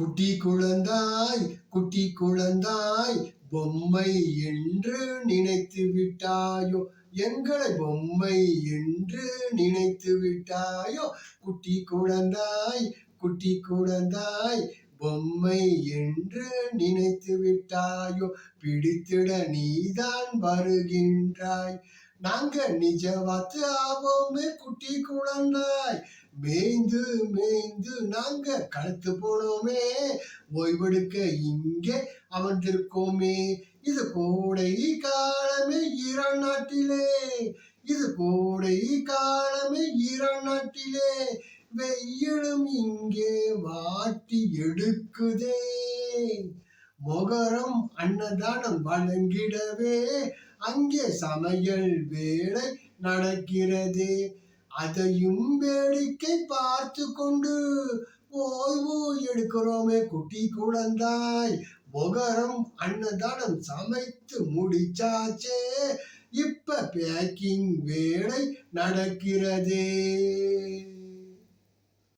குட்டி குழந்தாய் குட்டி குழந்தாய் பொம்மை என்று நினைத்து விட்டாயோ? எங்களை பொம்மை என்று நினைத்து விட்டாயோ? குட்டி குழந்தாய் குட்டி குழந்தாய் பொம்மை என்று நினைத்து விட்டாயோ? பிடித்திட நீதான் வருகின்றாய். நாங்க நிஜ வாத்து ஆவோமே குட்டி குழந்தாய். மேய்ந்து மேய்ந்து நாங்க கழுத்து போனோமே. ஓய்வெடுக்க இங்கே அமர்ந்திருக்கோமே. இது கோடை காலமே ஈரான் நாட்டிலே. இது கோடை காலமே ஈரான் நாட்டிலே. வெயிலும் இங்கே வாட்டி எடுக்குதே. மொகரம் அன்னதானம் வழங்கிடவே. அங்கே சமையல் வேலை நடக்கிறதே. அதையும் வேடிக்கை பார்த்து கொண்டு ஓய்வு எடுக்கிறோமே குட்டி குழந்தாய். மொகரம் அன்னதானம் சமைத்து முடிச்சாச்சே. இப்ப பேக்கிங் வேலை நடக்கிறதே.